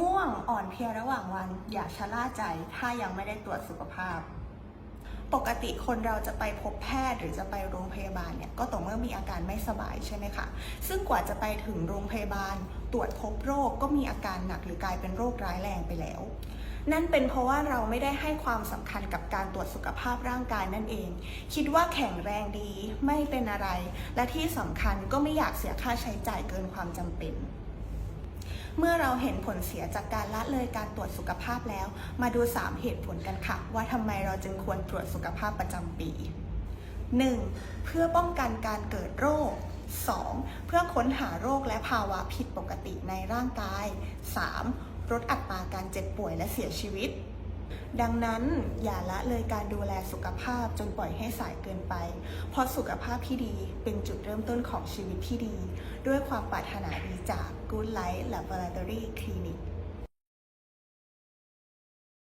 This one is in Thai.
ง่วงอ่อนเพลียระหว่างวัน อย่าชะล่าใจถ้ายังไม่ได้ตรวจสุขภาพ ปกติคนเราจะไปพบแพทย์หรือจะไปโรงพยาบาลเนี่ยก็ต่อเมื่อมีอาการไม่สบายใช่ไหมคะ ซึ่งกว่าจะไปถึงโรงพยาบาล ตรวจพบโรคก็มีอาการหนักหรือกลายเป็นโรคร้ายแรงไปแล้ว นั่นเป็นเพราะว่าเราไม่ได้ให้ความสำคัญกับการตรวจสุขภาพร่างกายนั่นเอง คิดว่าแข็งแรงดีไม่เป็นอะไร และที่สำคัญก็ไม่อยากเสียค่าใช้จ่ายเกินความจำเป็น เมื่อเราเห็นผลเสียจากการละเลยการตรวจสุขภาพแล้ว มาดู 3 เหตุผลกันค่ะ ว่าทำไมเราจึงควรตรวจสุขภาพประจำปี 1. เพื่อป้องกันการเกิดโรค 2. เพื่อค้นหาโรคและภาวะผิดปกติในร่างกาย 3. ลดอัตราการเจ็บป่วยและเสียชีวิต ดังนั้นอย่าละเลยการดูแลสุขภาพจนปล่อยให้สายเกินไป เพราะสุขภาพที่ดีเป็นจุดเริ่มต้นของชีวิตที่ดี ด้วยความปรารถนาดีจาก Good Life Laboratory Clinic